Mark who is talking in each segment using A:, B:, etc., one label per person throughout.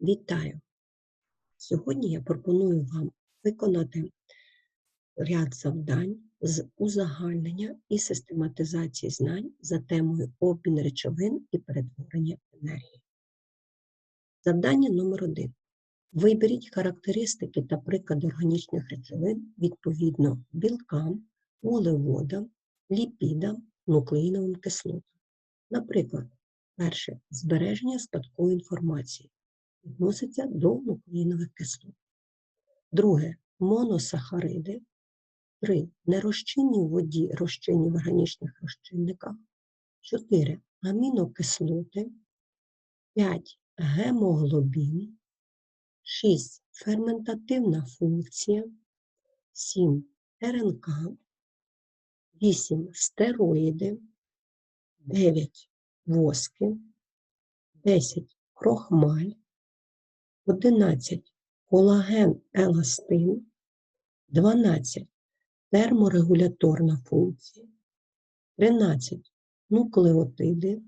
A: Вітаю! Сьогодні я пропоную вам виконати ряд завдань з узагальнення і систематизації знань за темою обмін речовин і перетворення енергії. Завдання номер 1 Виберіть характеристики та приклади органічних речовин відповідно білкам, вуглеводам, ліпідам, нуклеїновим кислотам. Наприклад, перше збереження спадкової інформації відноситься до нуклеїнових кислот. Друге. Моносахариди. Три нерозчинні в воді розчинні в органічних розчинниках. Чотири. Амінокислоти. П'ять. Гемоглобін. 6 ферментативна функція, 7 РНК, 8 стероїди, 9 воски, 10 крохмаль, 11 колаген еластин, 12 терморегуляторна функція, 13 нуклеотиди,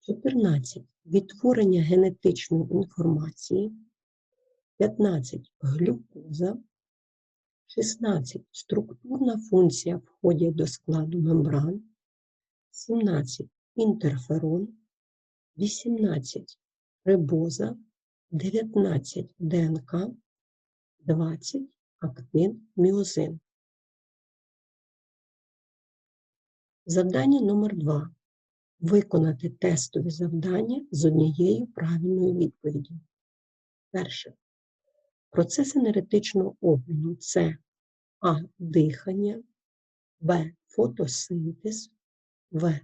A: 14 відтворення генетичної інформації. 15 глюкоза, 16 структурна функція входять до складу мембран, 17 інтерферон, 18 рибоза, 19 ДНК, 20 актин міозин. Завдання номер 2 Виконати тестові завдання з однією правильною відповіддю. Перше. Процес енергетичного обміну це А. Дихання, Б. Фотосинтез, В.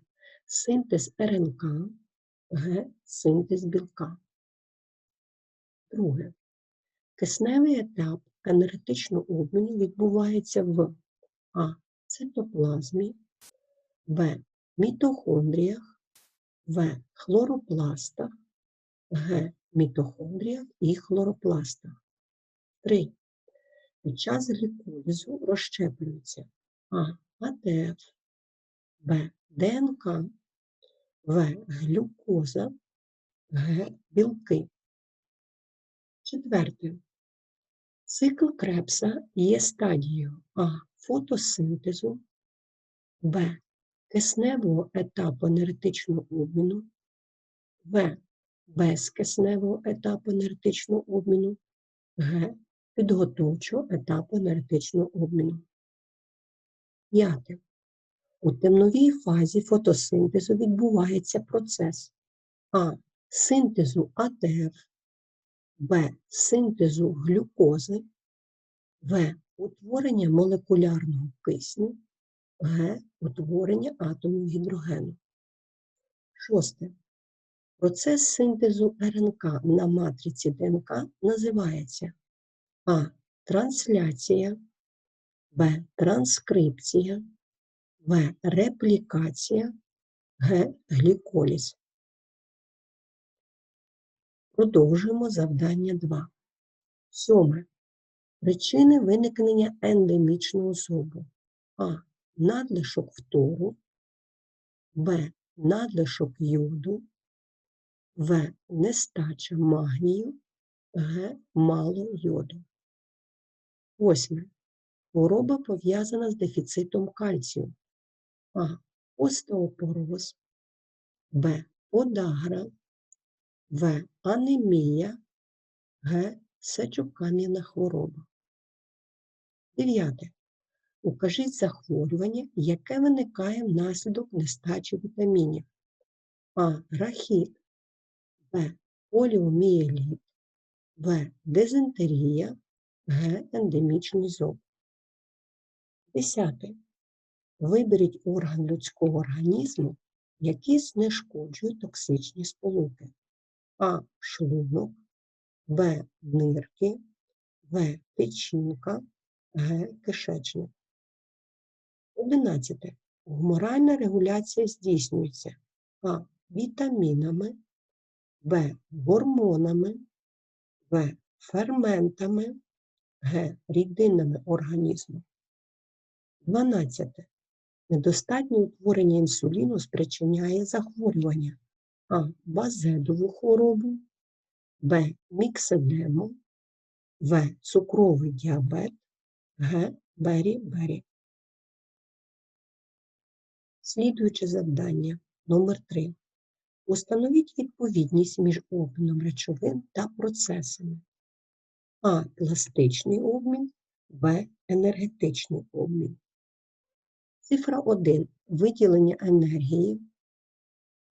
A: Синтез РНК, Г. Синтез білка. Друге. Кисневий етап енергетичного обміну відбувається в А. Цитоплазмі, В. Мітохондріях, В. Хлоропластах, Г. Мітохондріях і хлоропластах. 3. Під час гліколізу розщеплюються А. АТФ, Б. ДНК, В. Глюкоза, Г. Білки. Четверте. Цикл крепса є стадією А. Фотосинтезу, Б. Кисневого етапу енергетичного обміну, В. Безкисневого етапу енергетичного обміну, Г підготовчого етапу енергетичного обміну. П'яте. У темновій фазі фотосинтезу відбувається процес А. Синтезу АТФ, Б. Синтезу глюкози, В. Утворення молекулярного кисню, Г. Утворення атомів гідрогену. Шосте. Процес синтезу РНК на матриці ДНК називається А. Трансляція, Б. Транскрипція, В. Реплікація, Г. Гліколіз. Продовжуємо завдання 2. Сьоме. Причини виникнення ендемічного зубу. А. Надлишок фтору, Б. Надлишок йоду, В. Нестача магнію, Г. Мало йоду. Восьме. Хвороба пов'язана з дефіцитом кальцію. А. Остеопороз, Б. Подагра, В. Анемія, Г. Сечокам'яна хвороба. Дев'яте. Укажіть захворювання, яке виникає внаслідок нестачі вітамінів. А. Рахіт, Б. Поліомієліт, В. Дизентерія, Г. Ендемічний зоб. Десяте. Виберіть орган людського організму, який знешкоджує токсичні сполуки. А. Шлунок, Б. Нирки, В. Печінка, Г. Кишечник. Одинадцяте. Гуморальна регуляція здійснюється А. Вітамінами, Б. Гормонами, В. Ферментами, Г. Рідинами організму. 12. Недостатнє утворення інсуліну спричиняє захворювання А. Базедову хворобу, Б. Мікседему, В. Цукровий діабет, Г. Бері-бері. Слідуюче завдання номер 3 Установіть відповідність між обміном речовин та процесами. А. Пластичний обмін, Б. Енергетичний обмін. Цифра 1. Виділення енергії.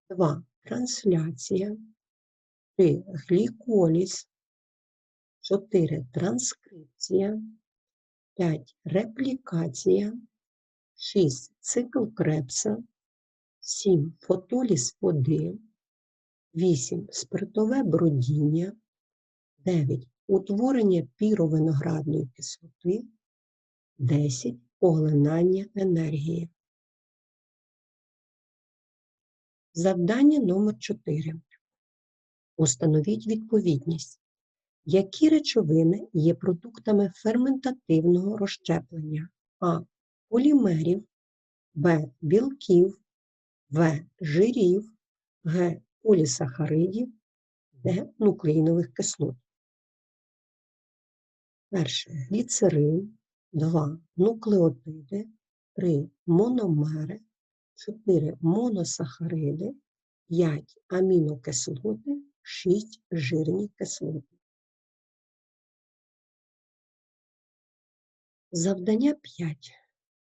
A: 2. Трансляція. 3. Гліколіз. 4. Транскрипція. 5. Реплікація. 6. Цикл Крепса. 7. Фотоліз води. 8. Спиртове бродіння. 9. Утворення піровиноградної кислоти. 10. Поглинання енергії. Завдання номер 4. Установіть відповідність. Які речовини є продуктами ферментативного розщеплення? А. Полімерів, Б. Білків, В. Жирів, Г. Полісахаридів, Д. Нуклеїнових кислот. Перше. Гліцерин, 2. Нуклеотиди, 3. Мономери, 4. Моносахариди, 5. Амінокислоти, 6. Жирні кислоти. Завдання 5.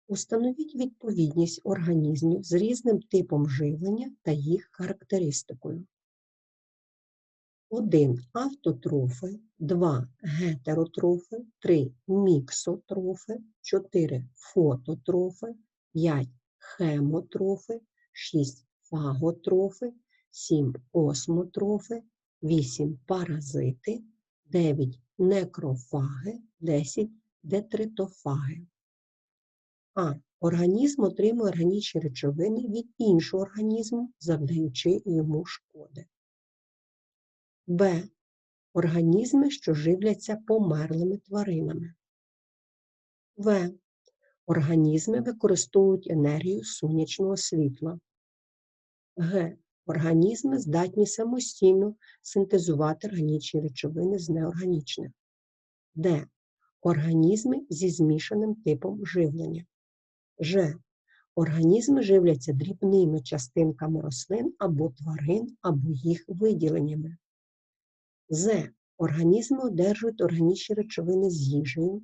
A: Установіть відповідність організмів з різним типом живлення та їх характеристикою. 1. Автотрофи, 2. Гетеротрофи, 3. Міксотрофи, 4. Фототрофи, 5. Хемотрофи, 6. Фаготрофи, 7. Осмотрофи, 8. Паразити, 9. Некрофаги, 10. Детритофаги. А. Організм отримує органічні речовини від іншого організму, завдаючи йому шкоди. Б. Організми, що живляться померлими тваринами. В. Організми використовують енергію сонячного світла. Г. Організми здатні самостійно синтезувати органічні речовини з неорганічних. Д. Організми зі змішаним типом живлення. Ж. Організми живляться дрібними частинками рослин або тварин, або їх виділеннями. З. Організми одержують органічні речовини з їжею.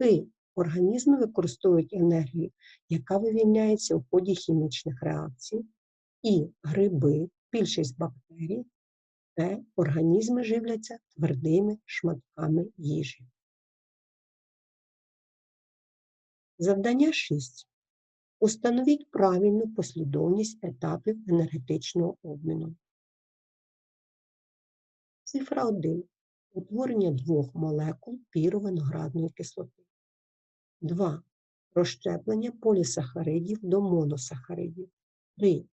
A: Х. Організми використовують енергію, яка вивільняється у ході хімічних реакцій. І гриби, більшість бактерій. Т. Організми живляться твердими шматками їжі. Завдання 6. Установіть правильну послідовність етапів енергетичного обміну. Цифра 1. Утворення двох молекул піровиноградної кислоти. 2. Розщеплення полісахаридів до моносахаридів. 3.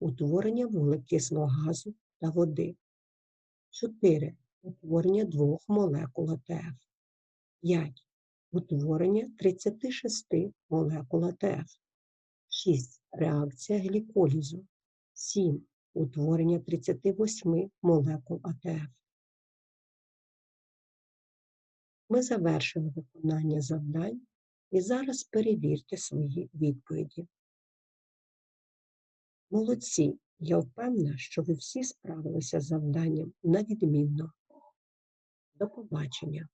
A: Утворення вуглекислого газу та води. 4. Утворення двох молекул АТФ. 5. Утворення 36 молекул АТФ. 6. Реакція гліколізу. 7. Утворення 38 молекул АТФ. Ми завершили виконання завдань і зараз перевірте свої відповіді. Молодці! Я впевнена, що ви всі справилися з завданням на відмінно. До побачення!